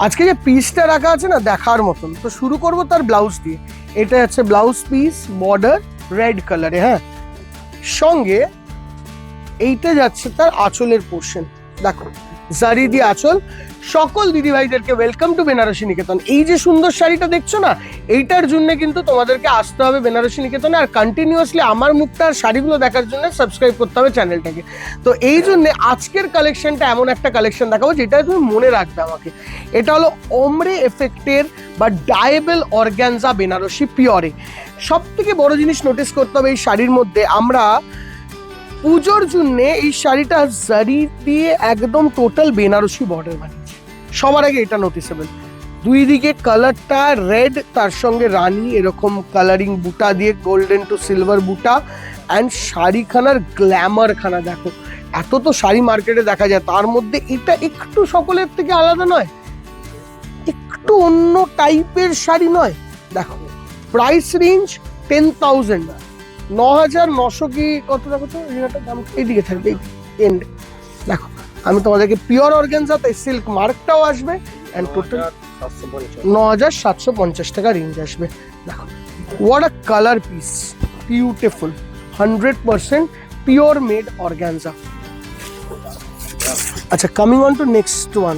আজকে যে পিসটা রাখা আছে না দেখার মতন, তো শুরু করব তার ব্লাউজ দিয়ে। এটা হচ্ছে ব্লাউজ পিস বর্ডার রেড কালারে হ্যাঁ? সঙ্গে এইটা যাচ্ছে তার আঁচলের পোর্শন দেখো, জারি দিয়ে আঁচল। সকল দিদিভাইদেরকে ওয়েলকাম টু বেনারসি নিকেতন। এই যে সুন্দর শাড়িটা দেখছ না, এইটার জন্য কিন্তু তোমাদেরকে আসতে হবে বেনারসি নিকেতনে আর কন্টিনিউয়াসলি আমার মুখটা আর শাড়িগুলো দেখার জন্য সাবস্ক্রাইব করতে হবে চ্যানেলটাকে তো এই জন্য আজকের কালেকশনটা এমন একটা কালেকশন দেখাবো যেটা তুমি মনে রাখবে আমাকে। এটা হলো ওমরে এফেক্টের বা ডায়েবেল অর্গ্যানজা বেনারসি পিওরে সব থেকে বড় জিনিস নোটিস করতে হবে এই শাড়ির মধ্যে, আমরা পুজোর জন্যে এই শাড়িটা জারি দিয়ে একদম টোটাল বেনারসি বর্ডার বানিয়েছি। সবার আগে এটা নোটিসেবল দুই দিকে কালারটা রেড তার সঙ্গে রানি এরকম কালারিং বুটা দিয়ে গোল্ডেন টু সিলভার বুটা অ্যান্ড শাড়িখানার গ্ল্যামারখানা দেখো। এত তো শাড়ি মার্কেটে দেখা যায়, তার মধ্যে এটা একটু সকলের থেকে আলাদা নয়। একটু অন্য টাইপের শাড়ি নয়। দেখো প্রাইস রেঞ্জ টেন থাউজেন্ড ন হাজার নশো কি কত দেখো তো? এইটার দাম এইদিকে থাকবে এন্ড দেখো আমি তোমাদেরকে পিওর অর্গেনজা তাই সিল্ক মার্কটাও আসবে অ্যান্ড টোটাল ন হাজার সাতশো পঞ্চাশ টাকা রেঞ্জ আসবে। দেখো what a colour piece beautiful hundred percent pure made organza আচ্ছা coming on to next one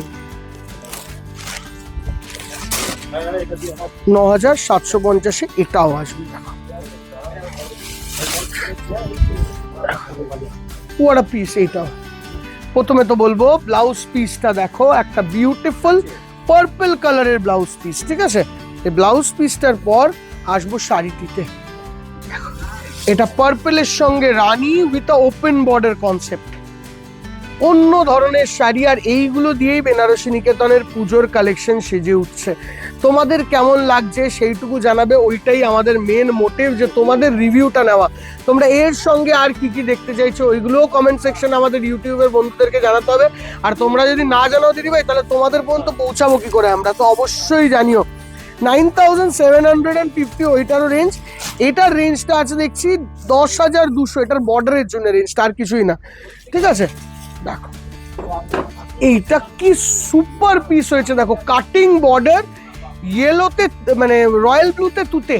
ন হাজার সাতশো পঞ্চাশে এটাও আসবে দেখো। ওয়াটা পিস এইটাও প্রথমে তো বলব ব্লাউজ পিসটা দেখো, একটা বিউটিফুল পার্পল কালারের ব্লাউজ পিস ঠিক আছে? এই ব্লাউজ পিসটার পর আসব শাড়িটিতে। এটা পার্পলের সঙ্গে রানী উইথ ওপেন বর্ডার কনসেপ্ট অন্য ধরনের শাড়ি আর এইগুলো দিয়েই বেনারসি নিকেতনের পুজোর কালেকশন সেজে উঠছে। তোমাদের কেমন লাগছে সেইটুকু জানাবে, ওইটাই আমাদের মেন মোটিভ যে তোমাদের রিভিউটা নেওয়া। তোমরা এর সঙ্গে আর কি কি দেখতে চাইছো, ওইগুলোও কমেন্ট সেকশন আমাদের ইউটিউবের বন্ধুদেরকে জানাতে হবে। আর তোমরা যদি না জানাও দিদি ভাই তাহলে তোমাদের পর্যন্ত পৌঁছাবো কি করে আমরা? তো অবশ্যই জানিও। Nine thousand seven hundred and fifty ওইটারও range এটার রেঞ্জটা আছে দেখছি দশ হাজার দুশো, এটার বর্ডারের জন্য রেঞ্জটা আর কিছুই না। ঠিক আছে? দেখো। এইটা কি সুপার পিস হয়েছে, দেখো। কাটিং বর্ডার ইয়েলোতে মানে রয়্যাল ব্লুতে তুতে।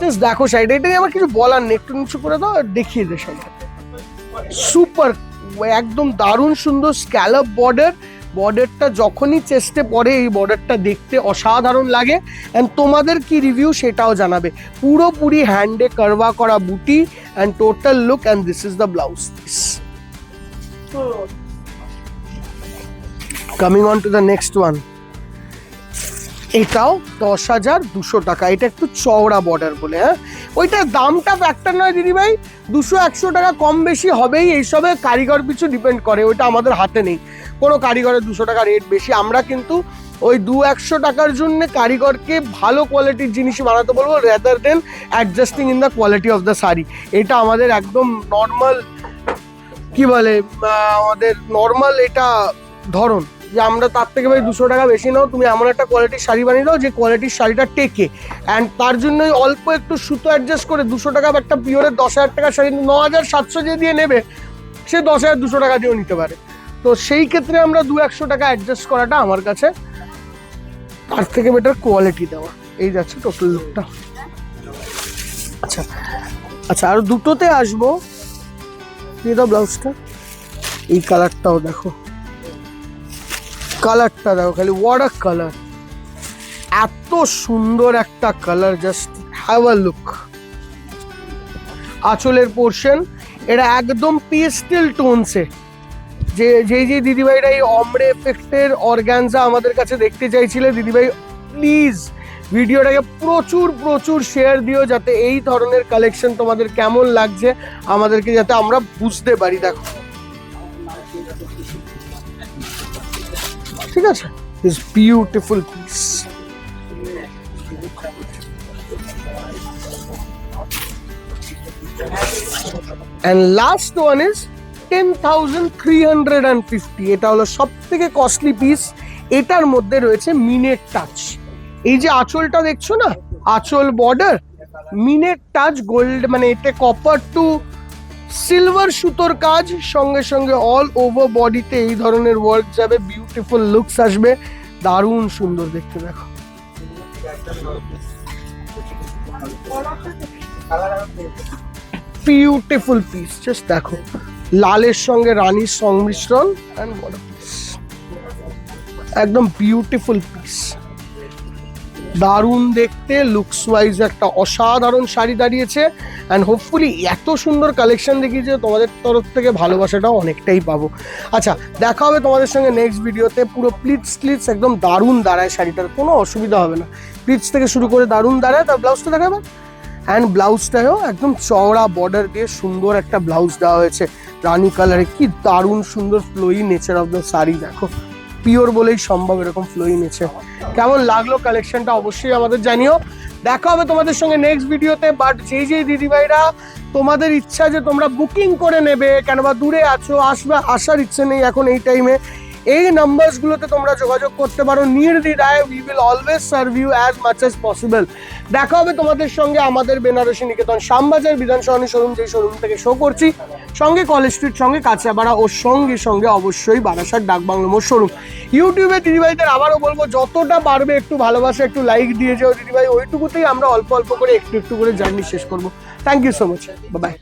জাস্ট দেখো সাইড এটা আমার কিছু বলার নেই, একটু নিচু করে দাও, দেখিয়ে দে সুপার একদম দারুণ সুন্দর স্ক্যালপ বর্ডার বর্ডারটা যখনই চেস্টে পড়ে, এই বর্ডারটা দেখতে অসাধারণ লাগে। অ্যান্ড তোমাদের কি রিভিউ সেটাও জানাবে। পুরোপুরি হ্যান্ডে কারবা করা বুটি and total look and this is the blouse piece coming on to the next one এটাও দশ হাজার দুশো টাকা। এটা একটু চওড়া বর্ডার বলে হ্যাঁ? ওইটার দামটা ফ্যাক্টর নয় দিদিভাই, দুশো একশো টাকা কম বেশি হবেই, এইসবে কারিগর পিছু ডিপেন্ড করে, ওইটা আমাদের হাতে নেই। কোনো কারিগরের দুশো টাকা রেট বেশি। আমরা কিন্তু ওই দু একশো টাকার জন্য কারিগরকে ভালো কোয়ালিটির জিনিস বানাতে বলব rather then adjusting in the quality of the sari. এটা আমাদের একদম নর্মাল কি বলে আমাদের নর্মাল এটা ধরন। যে আমরা তার থেকে ভাই দুশো টাকা বেশি নাও, তুমি এমন একটা কোয়ালিটির শাড়ি বানিয়ে দাও যে কোয়ালিটির শাড়িটা টেকে। অ্যান্ড তার জন্যই অল্প একটু সুতো অ্যাডজাস্ট করে দুশো টাকা বা একটা পিওরের দশ হাজার টাকা শাড়ি ন হাজার সাতশো যে দিয়ে নেবে, সে দশ হাজার, দুশো টাকা দিয়েও নিতে পারে। তো সেই ক্ষেত্রে আমরা দু একশো টাকা অ্যাডজাস্ট করাটা আমার কাছে তার থেকে বেটার কোয়ালিটি দেওয়া। এই যাচ্ছে টোটাল লুকটা আচ্ছা আচ্ছা আর দুটোতে আসব। দিয়ে দাও ব্লাউজটা এই কালারটাও দেখো। কালারটা দেখো, খালি ওয়াট আ কালার এত সুন্দর একটা colour just have a look আঁচলের পোর্শন এটা একদম পেস্টেল টোনসে যে, যেই যে দিদিভাইরা এই অমরে এফেক্টের অর্গ্যানজা আমাদের কাছে দেখতে চাইছিলে, দিদিভাই প্লিজ ভিডিওটাকে প্রচুর প্রচুর শেয়ার দিও, যাতে এই ধরনের কালেকশন তোমাদের কেমন লাগছে, আমাদেরকে যাতে আমরা বুঝতে পারি, দেখো। ঠিক আছে? This beautiful piece and last one is ten thousand three hundred and fifty এটা হলো সব থেকে কস্টলি পিস এটার মধ্যে রয়েছে মিনের টাচ এই যে আঁচলটা দেখছ না? আঁচল বর্ডার মিনের টাচ গোল্ড মানে এতে কপার টু সিলভার সুতোর কাজ, সঙ্গে সঙ্গে অল ওভার বডিতে এই ধরনের ওয়ার্ক যাবে বিউটিফুল লুকস আসবে, দারুণ সুন্দর দেখতে দেখো। বিউটিফুল পিস জাস্ট দেখো। লালের সঙ্গে রানীর সংমিশ্রণ what a piece. একদম বিউটিফুল পিস দারুণ দেখতে লুকস ওয়াইজ একটা অসাধারণ শাড়ি দাঁড়িয়েছে। অ্যান্ড হোপফুলি এত সুন্দর কালেকশন দেখি যে তোমাদের তরফ থেকে ভালোবাসাটাও অনেকটাই পাবো। আচ্ছা দেখা হবে তোমাদের সঙ্গে নেক্সট ভিডিওতে পুরো প্লিটস প্লিটস একদম দারুণ দাঁড়ায় শাড়িটার, কোনো অসুবিধা হবে না। প্লিটস থেকে শুরু করে দারুণ দাঁড়ায়, তার ব্লাউজটা দেখাবে অ্যান্ড ব্লাউজটাও একদম চওড়া বর্ডার দিয়ে সুন্দর একটা ব্লাউজ দেওয়া হয়েছে। রানি কালারে কি দারুণ সুন্দর flowy nature of the sari, দেখো। পিওর বলেই সম্ভব এরকম ফ্লোই নেচার কেমন লাগল কালেকশনটা অবশ্যই আমাদের জানিও। দেখা হবে তোমাদের সঙ্গে নেক্সট ভিডিওতে বাট যেই যেই দিদিভাইরা তোমাদের ইচ্ছা যে তোমরা বুকিং করে নেবে কেন বা দূরে আছো, আসবে, আসার ইচ্ছে নেই এখন এই টাইমে এই নাম্বারসগুলোতে তোমরা যোগাযোগ করতে পারো। নির্দ্বিধায় we will always serve you as much as possible দেখা হবে তোমাদের সঙ্গে আমাদের বেনারসি নিকেতন শ্যামবাজার বিধানসরণী শোরুম যে শোরুম থেকে শো করছি। সঙ্গে কলেজ স্ট্রিট সঙ্গে কাঁচাপাড়া ও সঙ্গে সঙ্গে অবশ্যই বারাসাত ডাকবাংলো মোড় শোরুম। ইউটিউবে দিদিভাইদের আবারও বলব, যতটা পারবে একটু ভালোবাসা, একটু লাইক দিয়ে যাও। দিদিভাই, ওইটুকুতেই আমরা অল্প অল্প করে, একটু একটু করে জার্নি শেষ করব। Thank you so much bye